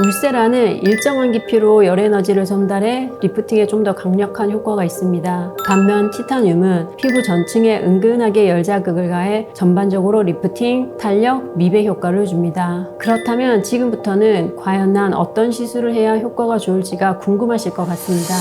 울세라는 일정한 깊이로 열 에너지를 전달해 리프팅에 좀 더 강력한 효과가 있습니다. 반면 티타늄은 피부 전층에 은근하게 열 자극을 가해 전반적으로 리프팅, 탄력, 미백 효과를 줍니다. 그렇다면 지금부터는 과연 난 어떤 시술을 해야 효과가 좋을지가 궁금하실 것 같습니다.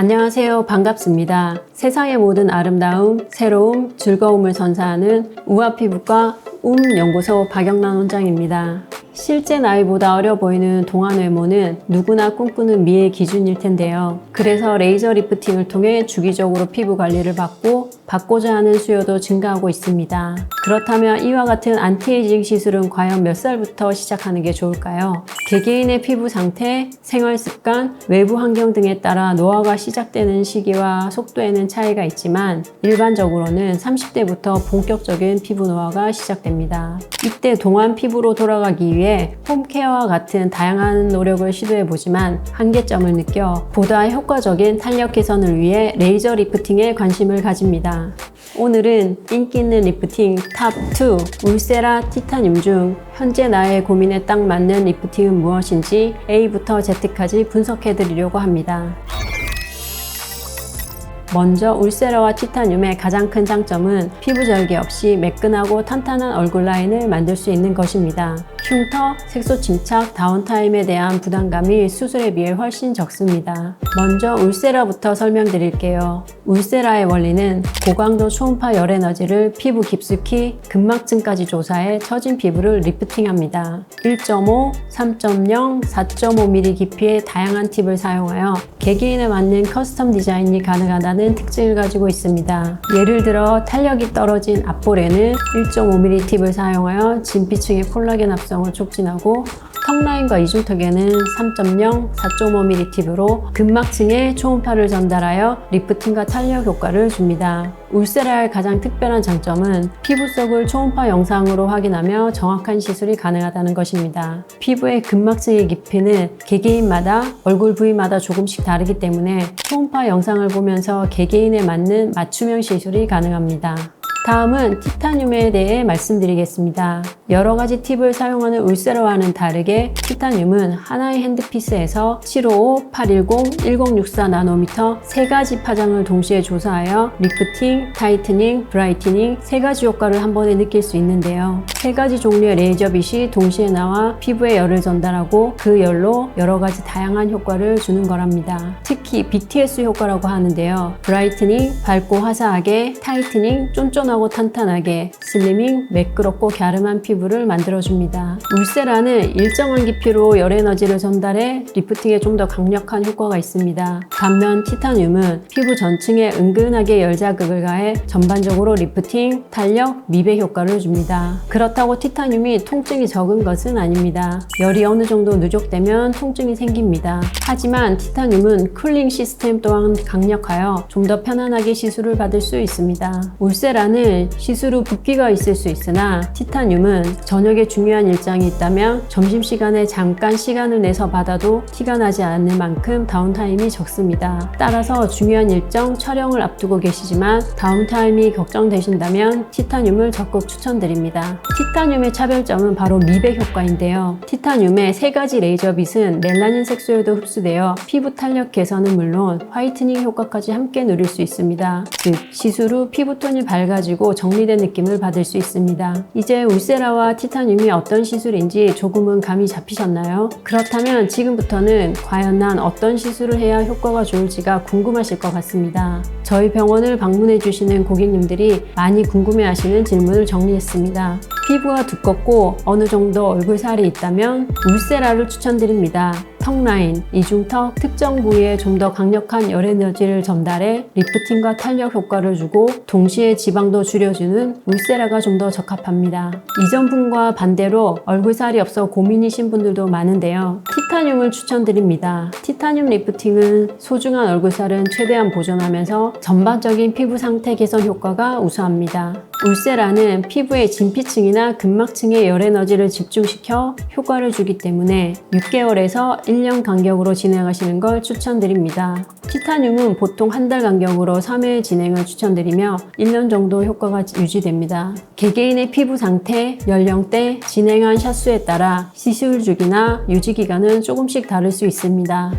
안녕하세요. 반갑습니다. 세상의 모든 아름다움, 새로움, 즐거움을 선사하는 우아 피부과 움 연구소 박영란 원장입니다. 실제 나이보다 어려 보이는 동안 외모는 누구나 꿈꾸는 미의 기준일 텐데요. 그래서 레이저 리프팅을 통해 주기적으로 피부 관리를 받고 받고자 하는 수요도 증가하고 있습니다. 그렇다면 이와 같은 안티에이징 시술은 과연 몇 살부터 시작하는 게 좋을까요? 개개인의 피부 상태, 생활 습관, 외부 환경 등에 따라 노화가 시작되는 시기와 속도에는 차이가 있지만 일반적으로는 30대부터 본격적인 피부 노화가 시작됩니다. 이때 동안 피부로 돌아가기 위해 홈케어와 같은 다양한 노력을 시도해 보지만 한계점을 느껴 보다 효과적인 탄력 개선을 위해 레이저 리프팅에 관심을 가집니다. 오늘은 인기 있는 리프팅 탑2 울세라 티타늄 중 현재 나의 고민에 딱 맞는 리프팅은 무엇인지 A부터 Z까지 분석해 드리려고 합니다. 먼저 울세라와 티타늄의 가장 큰 장점은 피부 절개 없이 매끈하고 탄탄한 얼굴 라인을 만들 수 있는 것입니다. 흉터, 색소 침착, 다운타임에 대한 부담감이 수술에 비해 훨씬 적습니다. 먼저 울세라부터 설명드릴게요. 울세라의 원리는 고강도 초음파 열 에너지를 피부 깊숙이 근막층까지 조사해 처진 피부를 리프팅합니다. 1.5, 3.0, 4.5mm 깊이의 다양한 팁을 사용하여 개개인에 맞는 커스텀 디자인이 가능하다는 특징을 가지고 있습니다. 예를 들어 탄력이 떨어진 앞볼에는 1.5mm 팁을 사용하여 진피층의 콜라겐 합성을 촉진하고 턱라인과 이중턱에는 3.0, 4.5mm 팁으로 근막층에 초음파를 전달하여 리프팅과 탄력 효과를 줍니다. 울세라의 가장 특별한 장점은 피부 속을 초음파 영상으로 확인하며 정확한 시술이 가능하다는 것입니다. 피부의 근막층의 깊이는 개개인마다 얼굴 부위마다 조금씩 다르기 때문에 초음파 영상을 보면서 개개인에 맞는 맞춤형 시술이 가능합니다. 다음은 티타늄에 대해 말씀드리겠습니다. 여러 가지 팁을 사용하는 울세라와는 다르게 티타늄은 하나의 핸드피스에서 755, 810, 1064 나노미터 세 가지 파장을 동시에 조사하여 리프팅, 타이트닝, 브라이트닝 세 가지 효과를 한 번에 느낄 수 있는데요. 세 가지 종류의 레이저 빛이 동시에 나와 피부에 열을 전달하고 그 열로 여러 가지 다양한 효과를 주는 거랍니다. 특히 BTS 효과라고 하는데요. 브라이트닝, 밝고 화사하게, 타이트닝, 쫀쫀하고 탄탄하게, 슬리밍, 매끄럽고 갸름한 피부를 만들어줍니다. 울세라는 일정한 깊이로 열 에너지를 전달해 리프팅에 좀 더 강력한 효과가 있습니다. 반면 티타늄은 피부 전층에 은근하게 열 자극을 가해 전반적으로 리프팅, 탄력, 미백 효과를 줍니다. 그렇다고 티타늄이 통증이 적은 것은 아닙니다. 열이 어느 정도 누적되면 통증이 생깁니다. 하지만 티타늄은 쿨링 시스템 또한 강력하여 좀 더 편안하게 시술을 받을 수 있습니다. 울세라는 시술 후 붓기가 있을 수 있으나 티타늄은 저녁에 중요한 일정이 있다면 점심시간에 잠깐 시간을 내서 받아도 티가 나지 않을 만큼 다운타임이 적습니다. 따라서 중요한 일정 촬영을 앞두고 계시지만 다운타임이 걱정되신다면 티타늄을 적극 추천드립니다. 티타늄의 차별점은 바로 미백 효과인데요. 티타늄의 세 가지 레이저 빛은 멜라닌 색소에도 흡수되어 피부 탄력 개선은 물론 화이트닝 효과까지 함께 누릴 수 있습니다. 즉 시술 후 피부톤이 밝아지 고 정리된 느낌을 받을 수 있습니다. 이제 울세라와 티타늄이 어떤 시술인지 조금은 감이 잡히셨나요? 그렇다면 지금부터는 과연 난 어떤 시술을 해야 효과가 좋을지가 궁금하실 것 같습니다. 저희 병원을 방문해 주시는 고객님들이 많이 궁금해 하시는 질문을 정리했습니다. 피부가 두껍고 어느 정도 얼굴 살이 있다면 울세라를 추천드립니다. 턱 라인, 이중턱, 특정 부위에 좀 더 강력한 열 에너지를 전달해 리프팅과 탄력 효과를 주고 동시에 지방도 줄여주는 울세라가 좀 더 적합합니다. 이전 분과 반대로 얼굴살이 없어 고민이신 분들도 많은데요. 티타늄을 추천드립니다. 티타늄 리프팅은 소중한 얼굴살은 최대한 보존하면서 전반적인 피부 상태 개선 효과가 우수합니다. 울세라는 피부의 진피층이나 근막층에 열 에너지를 집중시켜 효과를 주기 때문에 6개월에서 1년 간격으로 진행하시는 걸 추천드립니다. 티타늄은 보통 한 달 간격으로 3회 진행을 추천드리며 1년 정도 효과가 유지됩니다. 개개인의 피부 상태, 연령대, 진행한 샷수에 따라 시술 주기나 유지 기간은 조금씩 다를 수 있습니다.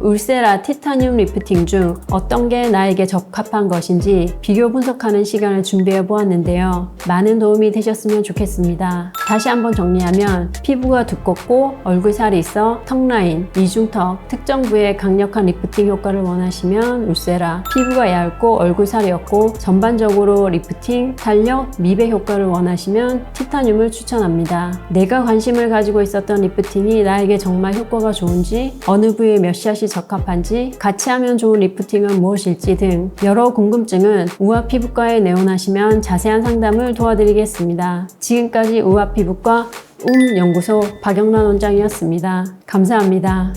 울세라 티타늄 리프팅 중 어떤 게 나에게 적합한 것인지 비교 분석하는 시간을 준비해 보았는데요. 많은 도움이 되셨으면 좋겠습니다. 다시 한번 정리하면 피부가 두껍고 얼굴살이 있어 턱라인, 이중턱, 특정 부에 강력한 리프팅 효과를 원하시면 울세라 피부가 얇고 얼굴살이 없고 전반적으로 리프팅, 탄력, 미백 효과를 원하시면 티타늄을 추천합니다. 내가 관심을 가지고 있었던 리프팅이 나에게 정말 효과가 좋은지 어느 부위에 몇 샷이 적합한지 같이 하면 좋은 리프팅은 무엇일지 등 여러 궁금증은 우아 피부과에 내원하시면 자세한 상담을 도와드리겠습니다. 지금까지 우아 피부과 움 연구소 박영란 원장이었습니다. 감사합니다.